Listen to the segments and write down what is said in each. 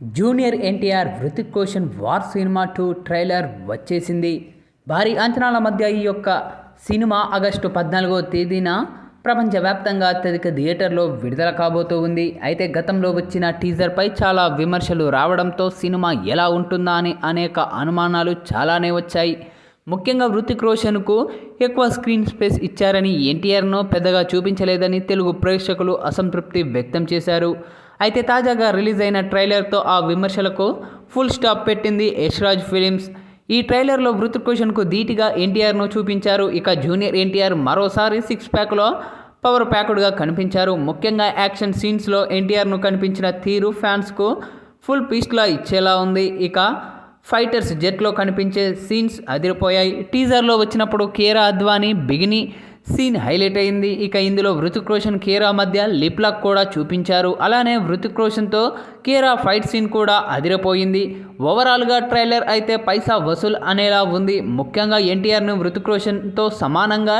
Junior NTR Hrithik Roshan War cinema two trailer వచ్చేసింది. భారీ అంచనాల మధ్య ఈ యొక్క సినిమా ఆగస్టు పద్నాలుగో తేదీన ప్రపంచవ్యాప్తంగా అత్యధిక థియేటర్లో విడుదల కాబోతూ ఉంది. అయితే గతంలో వచ్చిన టీజర్పై చాలా విమర్శలు రావడంతో సినిమా ఎలా ఉంటుందా అని అనేక అనుమానాలు చాలానే వచ్చాయి. ముఖ్యంగా హృతిక్ రోషన్కు ఎక్కువ స్క్రీన్ స్పేస్ ఇచ్చారని ఎన్టీఆర్ను పెద్దగా చూపించలేదని తెలుగు ప్రేక్షకులు అసంతృప్తి వ్యక్తం చేశారు. అయితే తాజాగా రిలీజ్ అయిన ట్రైలర్తో ఆ విమర్శలకు ఫుల్ స్టాప్ పెట్టింది యశ్రాజ్ ఫిలిమ్స్. ఈ ట్రైలర్లో హృతిక్ రోషన్కు ధీటిగా ఎన్టీఆర్ను చూపించారు. ఇక జూనియర్ ఎన్టీఆర్ మరోసారి సిక్స్ ప్యాక్లో పవర్ ప్యాకుడ్గా కనిపించారు. ముఖ్యంగా యాక్షన్ సీన్స్లో ఎన్టీఆర్ను కనిపించిన తీరు ఫ్యాన్స్కు ఫుల్ పీస్లా ఇచ్చేలా ఉంది. ఇక ఫైటర్స్ జెట్లో కనిపించే సీన్స్ అదిరిపోయాయి. టీజర్లో వచ్చినప్పుడు Kiara Advani bikini scene highlight అయింది. ఇక ఇందులో హృతిక్ రోషన్ కేరా మధ్య లిప్ లాక్ కూడా చూపించారు. అలానే హృతిక్ రోషన్తో కేరా ఫైట్ సీన్ కూడా అదిరిపోయింది. ఓవరాల్గా ట్రైలర్ అయితే పైసా వసూల్ అనేలా ఉంది. ముఖ్యంగా ఎన్టీఆర్ను హృతిక్ రోషన్తో సమానంగా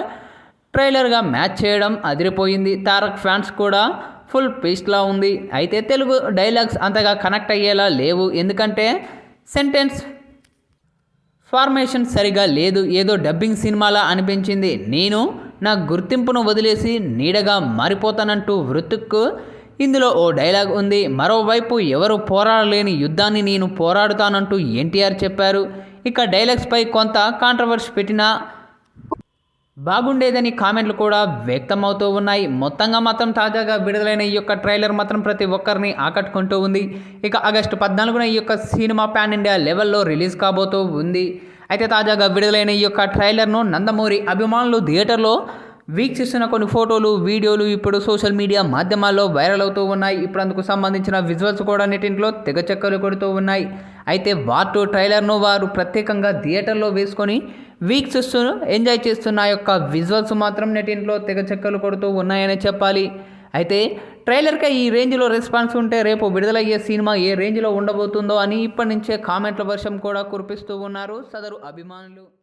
ట్రైలర్గా మ్యాచ్ చేయడం అదిరిపోయింది. తారక్ ఫ్యాన్స్ కూడా ఫుల్ పేస్ట్లా ఉంది. అయితే తెలుగు డైలాగ్స్ అంతగా కనెక్ట్ అయ్యేలా లేవు. ఎందుకంటే సెంటెన్స్ ఫార్మేషన్ సరిగా లేదు. ఏదో డబ్బింగ్ సినిమాలా అనిపించింది. నేను నా గుర్తింపును వదిలేసి నీడగా మారిపోతానంటూ వృత్తుక్కు ఇందులో ఓ డైలాగ్ ఉంది మరోవైపు ఎవరు పోరాడలేని యుద్ధాన్ని నేను పోరాడుతానంటూ ఎన్టీఆర్ చెప్పారు. ఇక డైలాగ్స్పై కొంత కాంట్రవర్సీ పెట్టినా బాగుండేదని కామెంట్లు కూడా వ్యక్తమవుతూ ఉన్నాయి. మొత్తంగా మాత్రం తాజాగా విడుదలైన ఈ యొక్క ట్రైలర్ మాత్రం ప్రతి ఒక్కరిని ఆకట్టుకుంటూ ఉంది. ఇక ఆగస్టు పద్నాలుగున ఈ యొక్క సినిమా పాన్ ఇండియా లెవెల్లో రిలీజ్ కాబోతూ ఉంది. అయితే తాజాగా విడుదలైన ఈ యొక్క ట్రైలర్ను నందమూరి అభిమానులు థియేటర్లో వీక్షిస్తున్న కొన్ని ఫోటోలు వీడియోలు ఇప్పుడు సోషల్ మీడియా మాధ్యమాల్లో వైరల్ అవుతూ ఉన్నాయి. ఇప్పుడు అందుకు సంబంధించిన విజువల్స్ కూడా నెటింట్లో తెగ చెక్కలు కొడుతూ ఉన్నాయి. అయితే వాటు ట్రైలర్ను వారు ప్రత్యేకంగా థియేటర్లో వేసుకొని వీక్షిస్తూ ఎంజాయ్ చేస్తున్న యొక్క విజువల్స్ మాత్రం నెటింట్లో తెగ చెక్కలు కొడుతూ ఉన్నాయని చెప్పాలి. అయితే ట్రైలర్కి ఈ రేంజ్లో రెస్పాన్స్ ఉంటే రేపు విడుదలయ్యే సినిమా ఏ రేంజ్లో ఉండబోతుందో అని ఇప్పటి నుంచే కామెంట్ల వర్షం కూడా కురిపిస్తూ ఉన్నారు. సదరు అభిమానులు.